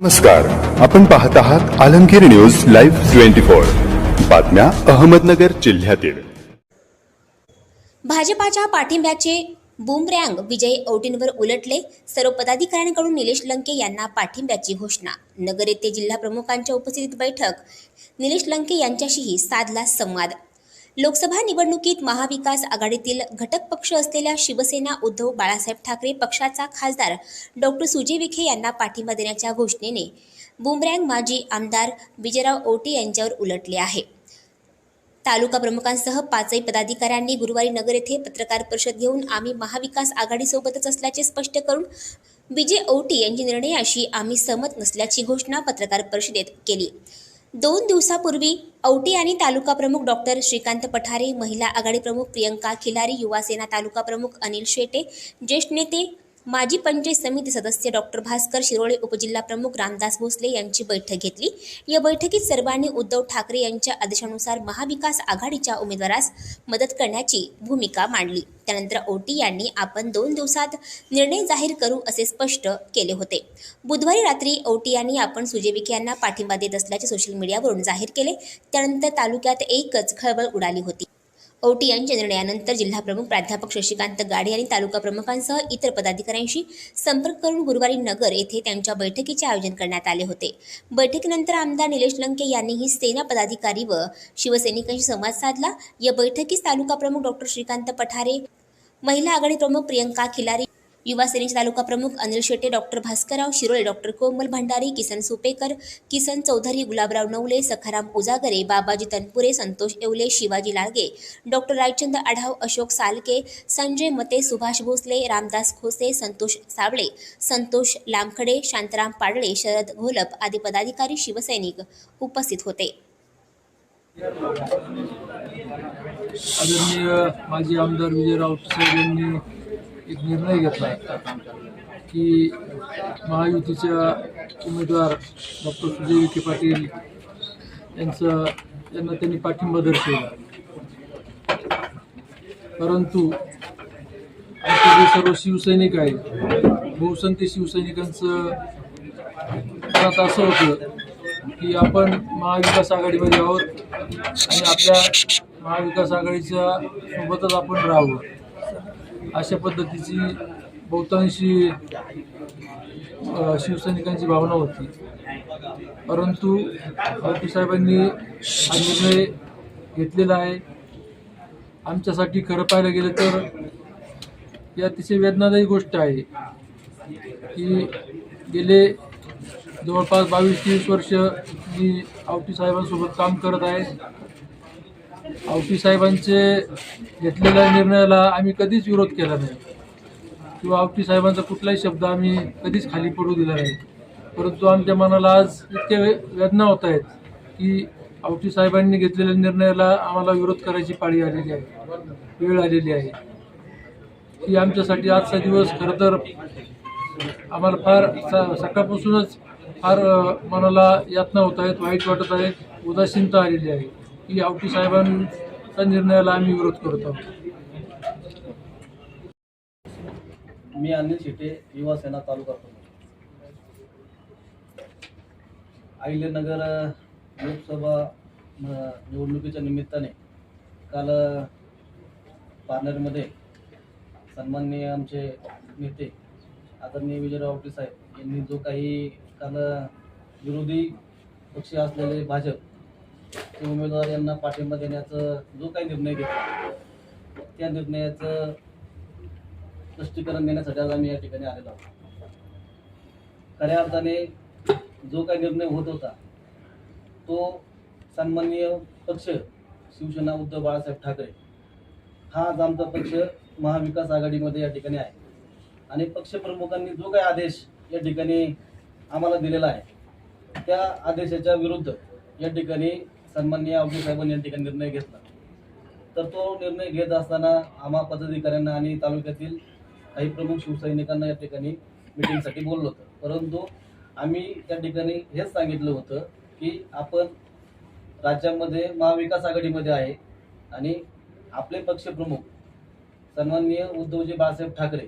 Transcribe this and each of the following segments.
नमस्कार. आपण पाहत आहात Alamgir news live twenty four. बातम्या अहमदनगर जिल्ह्यातील. भाजपाच्या पाठिंब्याचे बूमरँग विजय औटींवर उलटले. सर्व पदाधिकाऱ्यांकडून निलेश लंके यांना पाठिंब्याची घोषणा. नगर येथे जिल्हा प्रमुखांच्या उपस्थितीत बैठक. निलेश लंके यांच्याशीही साधला संवाद. लोकसभा निवडणुकीत महाविकास आघाडीतील घटक पक्ष असलेल्या शिवसेना उद्धव बाळासाहेब ठाकरे पक्षाचा खासदार डॉक्टर सुजय विखे यांना पाठिंबा देण्याच्या घोषणेने बुमरँग माजी आमदार विजयराव ओटी यांच्यावर उलटले आहे. तालुका प्रमुखांसह पाचही पदाधिकाऱ्यांनी गुरुवारी नगर येथे पत्रकार परिषद घेऊन आम्ही महाविकास आघाडीसोबतच असल्याचे स्पष्ट करून विजय औटी यांच्या निर्णयाशी आम्ही सहमत नसल्याची घोषणा पत्रकार परिषदेत केली. दोन दिवसापूर्वी औटी आणि तालुका प्रमुख डॉक्टर श्रीकांत पठारे महिला आघाडी प्रमुख प्रियंका खिलारी युवा सेना तालुका प्रमुख अनिल शेटे ज्येष्ठ नेते माजी पंचायत समिती सदस्य डॉक्टर भास्कर शिरोळे उपजिल्हा प्रमुख रामदास भोसले यांची बैठक घेतली. या बैठकीत सर्वांनी उद्धव ठाकरे यांच्या आदेशानुसार महाविकास आघाडीच्या उमेदवारास मदत करण्याची भूमिका मांडली. त्यानंतर ओटी यांनी आपण दोन दिवसात निर्णय जाहीर करू असे स्पष्ट केले होते. बुधवारी रात्री ओटी यांनी आपण सुजय विखे यांना पाठिंबा देत असल्याचे सोशल मीडियावरून जाहीर केले. त्यानंतर तालुक्यात एकच खळबळ उडाली होती. औटी यांच्या निर्णयानंतर जिल्हाप्रमुख प्राध्यापक शशिकांत गाडे यांनी तालुका प्रमुखांसह इतर पदाधिकाऱ्यांशी संपर्क करून गुरुवारी नगर येथे त्यांच्या बैठकीचे आयोजन करण्यात आले होते. बैठकीनंतर आमदार निलेश लंके यांनीही सेना पदाधिकारी व शिवसैनिकांशी संवाद साधला. या बैठकीस तालुका प्रमुख डॉक्टर श्रीकांत पठारे महिला आघाडी प्रमुख प्रियंका खिलारी युवा सेनेचे तालुका प्रमुख Anil Shette doctor Bhaskarrao Shirole doctor Komal Bhandari Kisan Supekar Kisan Chaudhari Gulabrao Navale Sakharam Ujagare Babaji Tanpure Santosh Yevale Shivaji Lalge doctor Raichand Adhav Ashok Salke Sanjay Mate Subhash Bhosale Ramdas खोसे संतोष साबळे संतोष लामखडे शांताराम पाडळे शरद घोलप आदी पदाधिकारी शिवसैनिक उपस्थित होते. आदरणीय माजी आमदार विजय राऊत साहेब यांनी एक निर्णय घेतला की महायुतीच्या उमेदवार डॉक्टर सुजय विखे पाटील यांचं यांना त्यांनी पाठिंबा दर्शवला. परंतु आमचे जे सर्व शिवसैनिक आहेत बहुसंख्य शिवसैनिकांचं मत असं होतं की आपण महाविकास आघाडीमध्ये आहोत आणि आपल्या महाविकास आघाडीच्या सोबतच आपण राहावं. अशा पद्धतीची बहुतांशी शिवसैनिकांची भावना होती. परंतु साहेबांनी हा निर्णय घेतलेला आहे. आमच्यासाठी खरं पाहायला गेलं तर ही अतिशय वेदनादायी गोष्ट आहे की गेले जवळपास बावीस तेवीस वर्ष मी आवटी साहेबांसोबत काम करत आहे. आवटी साहेबांचे घेतलेल्या निर्णयाला आम्ही कधीच विरोध केला नाही. किंवा आवटी साहेबांचा कुठलाही शब्द आम्ही कधीच खाली पडू दिला नाही. परंतु आमच्या मनाला आज इतक्या वे वेदना होत आहेत की आवटी साहेबांनी घेतलेल्या निर्णयाला आम्हाला विरोध करायची पाळी आलेली आहे. वेळ आलेली आहे. की आमच्यासाठी आजचा दिवस खरं तर आम्हाला फार स- सकाळपासूनच फार मनाला यातना होत आहेत वाईट वाटत आहेत उदासीनता आलेली आहे. की आवटी साहेबांच्या निर्णयाला आम्ही विरोध करत आहोत. मी अनिल शेटे युवा सेना तालुका प्रमुख. लोकसभा निवडणुकीच्या निमित्ताने काल अ, पारनेरमध्ये सन्माननीय आमचे नेते आदरणीय विजयराव आवटे साहेब यांनी जो काही काल विरोधी पक्ष असलेले भाजप ते उमेदवार यांना पाठिंबा देण्याचा जो काही निर्णय घेतला त्या निर्णयाचं स्पष्टीकरण देण्यासाठी आज आम्ही या ठिकाणी आलेलो आहोत. खऱ्या अर्थाने जो काही निर्णय होत होता तो सन्माननीय पक्ष शिवसेना उद्धव बाळासाहेब ठाकरे हा आज आमचा पक्ष महाविकास आघाडीमध्ये या ठिकाणी आहे. आणि पक्षप्रमुखांनी जो काही आदेश या ठिकाणी आम्हाला दिलेला आहे त्या आदेशाच्या विरुद्ध या ठिकाणी सन्माननीय आवडी साहेबांनी या ठिकाणी निर्णय घेतला. तर तो निर्णय घेत असताना आम्हा पदाधिकाऱ्यांना आणि तालुक्यातील काही प्रमुख शिवसैनिकांना या ठिकाणी मिटिंगसाठी बोललो होतं. परंतु आम्ही त्या ठिकाणी हेच सांगितलं होतं की आपण राज्यामध्ये महाविकास आघाडीमध्ये आहे आणि आपले पक्षप्रमुख सन्माननीय उद्धवजी बाळासाहेब ठाकरे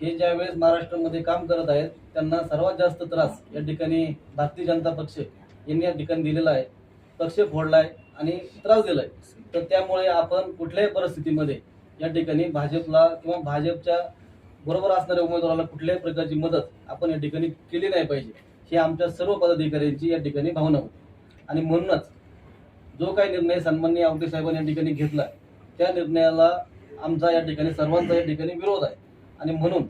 हे ज्यावेळेस महाराष्ट्रामध्ये काम करत आहेत त्यांना सर्वात जास्त त्रास या ठिकाणी भारतीय जनता पक्ष यांनी या ठिकाणी दिलेला आहे. पक्ष फोडलाय आणि त्रास दिलाय. तर त्यामुळे आपण कुठल्याही परिस्थितीमध्ये या ठिकाणी भाजपला किंवा भाजपच्या बरोबर असणाऱ्या उमेदवाराला कुठल्याही प्रकारची मदत आपण या ठिकाणी केली नाही पाहिजे. ही आमच्या सर्व पदाधिकाऱ्यांची या ठिकाणी भावना होती. आणि म्हणूनच जो काही निर्णय सन्मान्य आवटे साहेबांनी या ठिकाणी घेतला त्या निर्णयाला आमचा या ठिकाणी सर्वांचा या ठिकाणी विरोध आहे. आणि म्हणून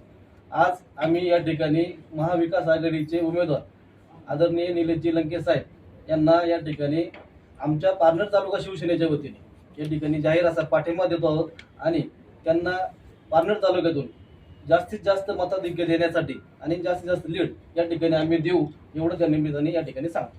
आज आम्ही या ठिकाणी महाविकास आघाडीचे उमेदवार आदरणीय निलेशजी लंके साहेब यांना या ठिकाणी आमच्या पारनेर तालुका शिवसेनेच्या वतीने या ठिकाणी जाहीर असा पाठिंबा देतो आहोत आणि त्यांना पारनेर तालुक्यातून जास्तीत जास्त मताधिक्य देण्यासाठी आणि जास्तीत जास्त लीड या ठिकाणी आम्ही देऊ एवढं त्या निमित्ताने या ठिकाणी सांगतो.